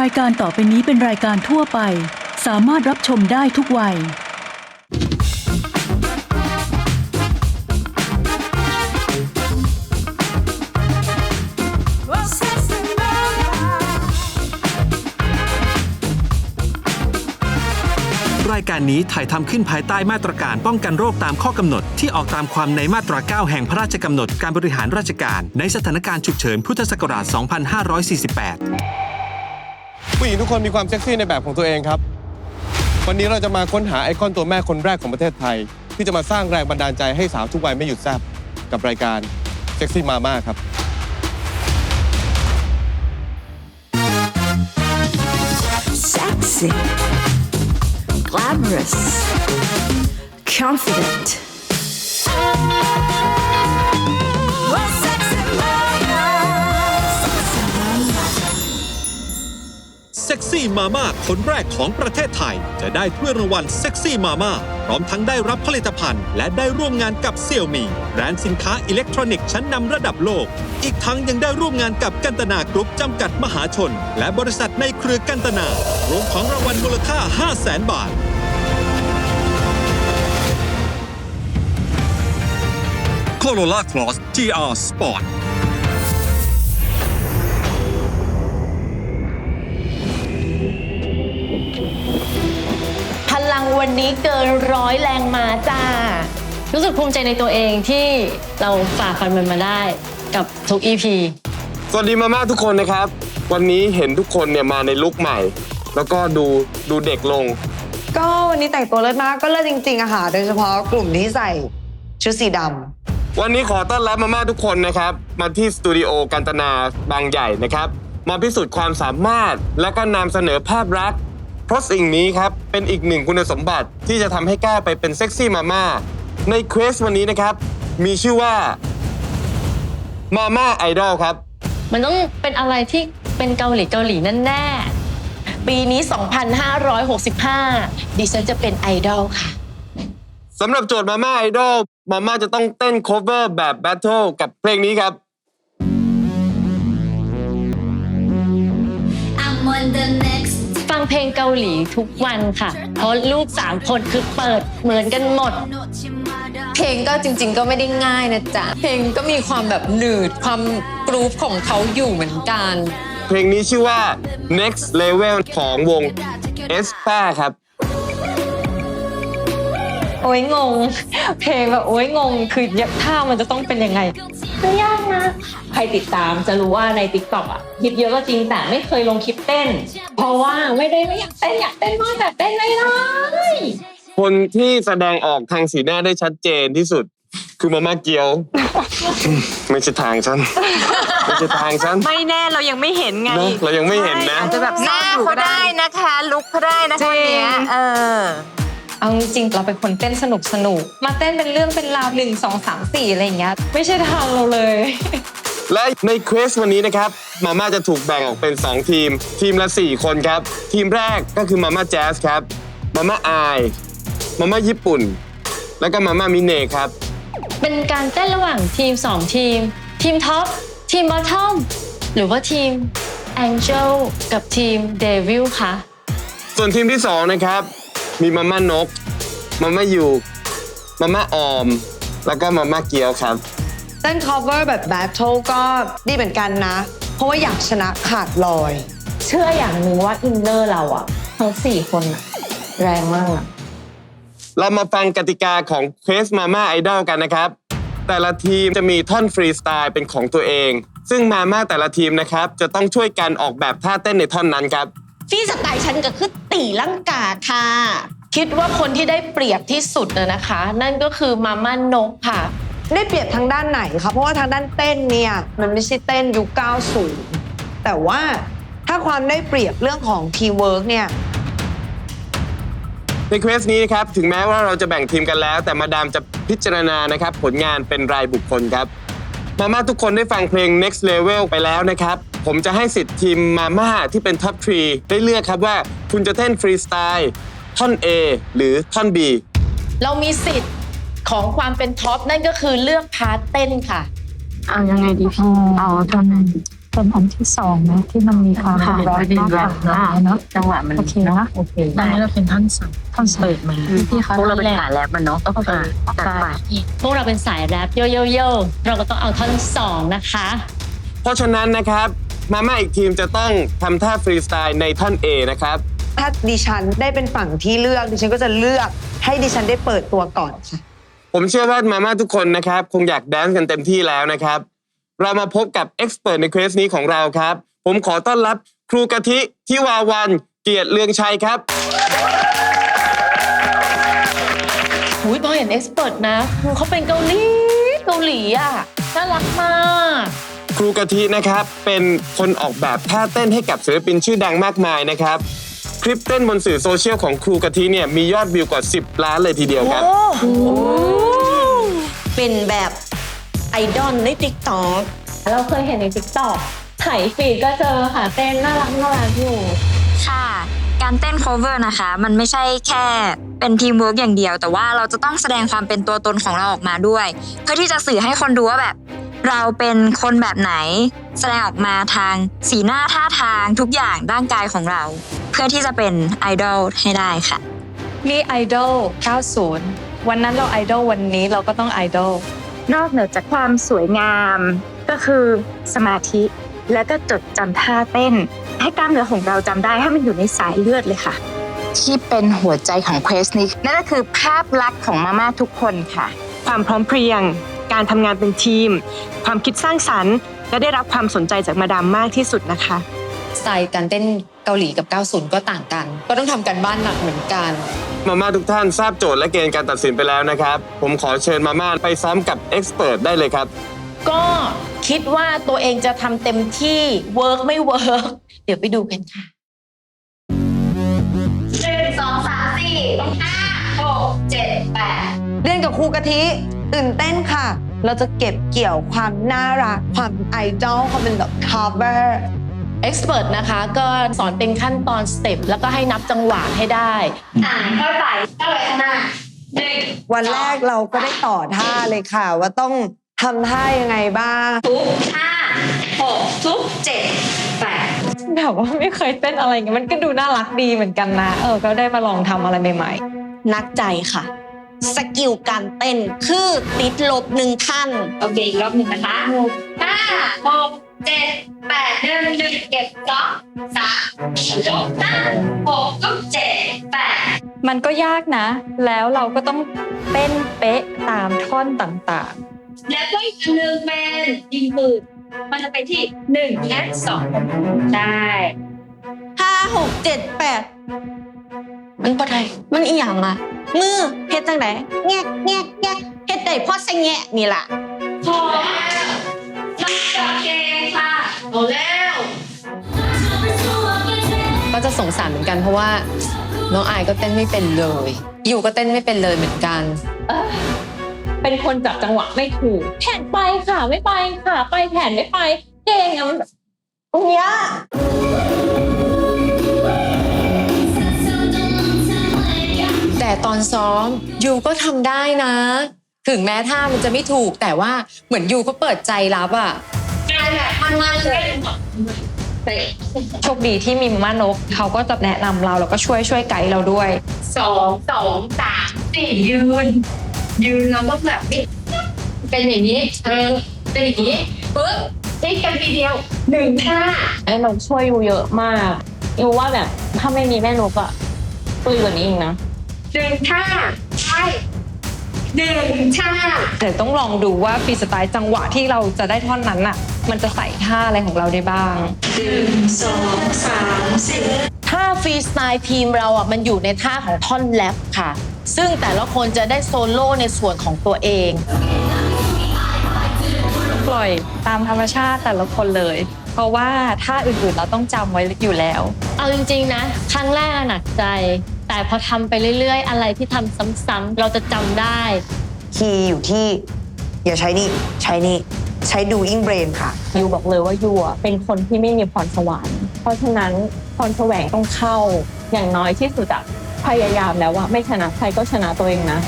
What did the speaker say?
รายการต่อไปนี้เป็นรายการทั่วไป สามารถรับชมได้ทุกวัย รายการนี้ถ่ายทำขึ้นภายใต้มาตรการป้องกันโรคตามข้อกำหนด ที่ออกตามความในมาตรา 9 แห่งพระราชกำหนดการบริหารราชการ ในสถานการณ์ฉุกเฉินพุทธศักราช 2548 ผู้หญิงทุกคนมีความเซ็กซี่ในแบบของตัวเองครับ วันนี้เราจะมาค้นหาไอคอนตัวแม่คนแรกของประเทศไทย ที่จะมาสร้างแรงบันดาลใจให้สาวทุกวัยไม่หยุดแซบกับรายการเซ็กซี่มาม่าครับ sexy, glamorous, confident. ซ็กซี่มาม่าคนแรกของประเทศไทย จะได้ถ้วยรางวัลเซ็กซี่มาม่าพร้อมทั้งได้รับผลิตภัณฑ์ และได้ร่วมงานกับเซี่ยมีแบรนด์สินค้าอิเล็กทรอนิกส์ชั้นนำระดับโลก อีกทั้งยังได้ร่วมงานกับกันตนากรุ๊ปจำกัดมหาชน และบริษัทในเครือกันตนารวมของรางวัลมูลค่า 5 0 0แสนบาท Corolla Cross GR Sport วันนี้เกินร้อยแรงมาจ้า รู้สึกภูมิใจในตัวเองที่เราฝ่าฟันมันมาได้กับทุก EP สวัสดีมาม่าทุกคนนะครับ วันนี้เห็นทุกคนเนี่ยมาในลุคใหม่ แล้วก็ดูดูเด็กลง ก็วันนี้แต่งตัวเลิศมากก็เลิศจริงๆอะค่ะโดยเฉพาะกลุ่มที่ใส่ชุดสีดำวันนี้ขอต้อนรับมาม่าทุกคนนะครับ มาที่สตูดิโอกันตนาบางใหญ่นะครับ มาพิสูจน์ความสามารถ แล้วก็นำเสนอภาพลักษณ์ เพราะสิ่งนี้ครับ เป็นอีกหนึ่งคุณสมบัติที่จะทำให้ก้าวไปเป็นเซ็กซี่มาม่าในเควสวันนี้นะครับ มีชื่อว่ามาม่าไอดอลครับ มันต้องเป็นอะไรที่เป็นเกาหลีเกาหลีแน่ปีนี้ 2,565 ดิฉันจะเป็นไอดอลค่ะ สำหรับโจทย์มาม่าไอดอลมาม่าจะต้องเต้น cover แบบแบทเทิลกับเพลงนี้ครับ I'm on the next ๆฟัง เพลงเกาหลีทุกวันค่ะ เพราะลูก3คนคือเปิดเหมือนกันหมด เพลงก็จริง ๆ ก็ไม่ได้ง่ายนะจ๊ะ เพลงก็มีความแบบหนืดความกรูฟของเขาอยู่เหมือนกัน เพลงนี้ชื่อว่า next level ของวง e s p a ครับ โอ้ยงง เพลงแบบโอ้ยงง คือท่ามันจะต้องเป็นยังไงไม่ยากนะ ใครติดตามจะรู้ว่าใน t ิ k t o k อะคลิปเยอะก็จริงแต่ไม่เคยลงคลิปเต้น เพราะว่าไม่ได้ไม่อยากเต้นอยากเต้นมากแต่เต้นไม่ได้คนที่แสดงออกทางสีหน้าได้ชัดเจนที่สุด คือมาม่าเกียว ไม่ใช่ทางฉันไม่ใช่ทางฉันไม่แน่เรายังไม่เห็นไงเนอะเรายังไม่เห็นนะอาจจะแบบหน้าเขาได้นะคะ ลุกเขาได้นะคะวันเนี้ยเออ เอาจริงๆเราเป็นคนเต้นสนุกสนุกๆมาเต้นเป็นเรื่องเป็นราวหนึ่งสองสามสี่อะไรอย่างเงี้ยไม่ใช่ทางเราเลย และในเควสวันนี้นะครับ มาม่าจะถูกแบ่งออกเป็น 2 ทีม ทีมละ 4 คนครับ ทีมแรกก็คือมาม่าแจ๊สครับ มาม่าอาย มาม่าญี่ปุ่น แล้วก็มาม่ามิเน่ครับ เป็นการเต้นระหว่างทีม 2 ทีม ทีมท็อปทีมบอททอมหรือว่าทีม Angel กับทีม Devil คะส่วนทีมที่ 2 นะครับ มีมาม่านก มาม่ายูมาม่าออม แล้วก็มาม่าเกียวครับ เต้น cover แบบ battle ก็ดีเหมือนกันนะ เพราะว่าอยากชนะขาดลอย เชื่ออย่างหนึ่งว่าอินเนอร์เราอะทั้ง4คนอะแรงมากอะเรามาฟังกติกาของเควสมาม่าไอดอลกันนะครับ แต่ละทีมจะมีท่อนฟรีสไตล์เป็นของตัวเอง ซึ่งมาม่าแต่ละทีมนะครับ จะต้องช่วยกันออกแบบท่าเต้นในท่อนนั้นครับ ฟรีสไตล์ฉันก็คือตีลังกาค่ะ คิดว่าคนที่ได้เปรียบที่สุดนะนะคะ นั่นก็คือมาม่านกค่ะ ได้เปรียบทางด้านไหนคะเพราะว่าทางด้านเต้นเนี่ยมันไม่ใช่เต้นยุค90 แต่ว่าถ้าความได้เปรียบเรื่องของทีเวิร์กเนี่ย ในเควสนี้นะครับถึงแม้ว่าเราจะแบ่งทีมกันแล้ว แต่มาดามจะพิจารณานะครับ ผลงานเป็นรายบุคคลครับ มาม่าทุกคนได้ฟังเพลง next level ไปแล้วนะครับ ผมจะให้สิทธิ์ทีมมาม่าที่เป็นท็อปทรีได้เลือกครับว่าคุณจะเต้นฟรีสไตล์ท่อน A หรือท่อน B เรามีสิทธิ์ของความเป็นท็อปนั่นก็คือเลือกพาร์ทเต้นค่ะ เอายังไงดีพี่เอาเท่านั้นเป็นอันที่สองนะที่มันมีความค่ะแรงมากกว่าเนาะจังหวะมันโอเคนะโอเคตอนนี้เราเป็นท่อนสามท่อนเปิดมาพี่เขาพวกเราเป็นขาแรปมันเนาะโอเคจัดไปพวกเราเป็นสายแรปโยโยโยเราก็ต้องเอาท่อนสองนะคะ เพราะฉะนั้นนะครับ มาม่าอีกทีมจะต้องทำท่าฟรีสไตล์ในท่อน A นะครับ ถ้าดิฉันได้เป็นฝั่งที่เลือกดิฉันก็จะเลือกให้ดิฉันได้เปิดตัวก่อนค่ะ ผมเชื่อว่ามาม่าทุกคนนะครับ คงอยากแดนซ์กันเต็มที่แล้วนะครับ เรามาพบกับเอ็กซ์เพรสในเคสนี้ของเราครับ ผมขอต้อนรับครูกะทิทิวาวัน เกียรติเลืองชัยครับหุยพอเห็นเอ็กซ์เพรสนะเขาเป็นเกาหลี เกาหลีอะ น่ารักมาก ครูกะทินะครับ เป็นคนออกแบบท่าเต้นให้กับศิลปินชื่อดังมากมายนะครับ คลิปเต้นบนสื่อโซเชียลของครูกะทิเนี่ยมียอดวิวกว่า 10 ล้านเลยทีเดียวครับ เป็นแบบไอดอลในติ๊กต็อกเราเคยเห็นในติ๊กต็อกถ่ายฟีดก็เจอค่ะเต้นน่ารักน่ารักอยู่ ค่ะ การเต้น cover นะคะ มันไม่ใช่แค่เป็นทีมเวิร์กอย่างเดียว แต่ว่าเราจะต้องแสดงความเป็นตัวตนของเราออกมาด้วย เพื่อที่จะสื่อให้คนดูว่าแบบ เราเป็นคนแบบไหน แสดงออกมาทางสีหน้าท่าทางทุกอย่างร่างกายของเรา เพื่อที่จะเป็นไอดอลให้ได้ค่ะ นี่ไอดอล 90 วันนั้นเราไอดอลวันนี้เราก็ต้องไอดอล นอกเหนือจากความสวยงาม ก็คือสมาธิ และก็จดจำท่าเต้น ให้กล้ามเนื้อของเราจำได้ให้มันอยู่ในสายเลือดเลยค่ะ ที่เป็นหัวใจของเควสนี้นั่นก็คือภาพลักษณ์ของมาม่าทุกคนค่ะ ความพร้อมเพรียง การทำงานเป็นทีม ความคิดสร้างสรรค์ และได้รับความสนใจจากมาดามมากที่สุดนะคะ สไตล์การเต้นเกาหลีกับ 90 ก็ต่างกัน ก็ต้องทำกันบ้านหนักเหมือนกัน มาม่าทุกท่านทราบโจทย์และเกณฑ์การตัดสินไปแล้วนะครับ ผมขอเชิญมาม่าไปซ้อมกับเอ็กซ์เพรสได้เลยครับ ก็คิดว่าตัวเองจะทำเต็มที่เวิร์กไม่เวิร์กเดี๋ยวไปดูกันค่ะ หนึ่งสองสามสี่ห้าหกเจ็ดแปดเรียนกับครูกะทิ ตื่นเต้นค่ะ เราจะเก็บเกี่ยวความน่ารัก ความไอดอลความเป็นแบบ cover เอ็กซ์เพรสนะคะก็สอนเป็นขั้นตอนสเต็ปแล้วก็ให้นับจังหวะให้ได้ อ่านค่อยไปเข้าไปข้างหน้าหนึ่งวันแรกเราก็ได้ต่อท่าเลยค่ะ ว่าต้องทำท่ายังไงบ้าง ทุกห้าหกทุกเจ็ดแปดแบบว่าไม่เคยเต้นอะไรอย่างเงี้ยมันก็ดูน่ารักดีเหมือนกันนะ เออ ก็ได้มาลองทำอะไรใหม่นักใจค่ะ สกิลการเต้นคือติดลบหนึ่งขั้นโอเคอีกรอบหนึ่งนะคะห้าหกเจ็ดแปดหนึ่งหนึ่งเก็บสองสามสี่ห้าหกทุกเจ็ดแปดๆมันก็ยากนะ แล้วเราก็ต้องเต้นเป๊ะตามท่อนต่างแล้วก็อีกอันหนึ่งเป็นยิงปืนมันจะไปที่หนึ่งและสองได้ห้าหกเจ็ดแปดมันปะไดมันอีหยังอะ มือเฮ็ดจังไหนแงกแงกแงกเฮ็ดได้เพอใส่แงะนี่ล่ะ พอแล้วโอเคค่ะเอาแล้ว ก็จะสงสารเหมือนกันเพราะว่าน้องอายก็เต้นไม่เป็นเลย อยู่ก็เต้นไม่เป็นเลยเหมือนกัน เป็นคนจับจังหวะไม่ถูกแขนไปค่ะไม่ไปค่ะ ไปแขนไม่ไป เก่งอะมันแบบ ตรงเนี้ย ต่ตอนซ้อมยูก็ทำได้นะ ถึงแม้ท่ามันจะไม่ถูกแต่ว่าเหมือนยูก็เปิดใจรับอะมันมาเลยๆโชคดีที่มีมาม่านกเขาก็จะแนะนำเราแล้วก็ช่วยช่วยไกด์เราด้วย สองสองสามสี่ยืน ยืนแล้วก็แบบนี้เป็นอย่างนี้เออเป็นอย่างนี้ปึ๊บพลิกกันทีเดียวหนึ่งท่าแม่นกช่วยยูเยอะมากยูว่าแบบถ้าไม่มีแม่นกอะตุยกว่านี้อีกนะ หนึ่งท่าใช่หนึ่งท่าแต่ต้องลองดูว่าฟรีสไตล์จังหวะที่เราจะได้ท่อนนั้นน่ะ มันจะใส่ท่าอะไรของเราได้บ้าง หนึ่งสองสามสี่ท่าฟรีสไตล์ทีมเราอะมันอยู่ในท่าของท่อนแรปค่ะ ซึ่งแต่ละคนจะได้โซโล่ในส่วนของตัวเอง ปล่อยตามธรรมชาติแต่ละคนเลย เพราะว่าท่าอื่นๆเราต้องจำไว้อยู่แล้ว เอาจริงๆนะ ครั้งแรกอะหนักใจ แต่พอทำไปเรื่อย ๆ อะไรที่ทำซ้ำๆเราจะจำได้ คีย์อยู่ที่ อย่าใช้นี่ ใช้นี่ ใช้ doing brain ค่ะ ยูบอกเลยว่ายูอะเป็นคนที่ไม่มีพรสวรรค์ เพราะฉะนั้นพรแสวงต้องเข้า อย่างน้อยที่สุดอะพยายามแล้วอะไม่ชนะใครก็ชนะตัวเองนะ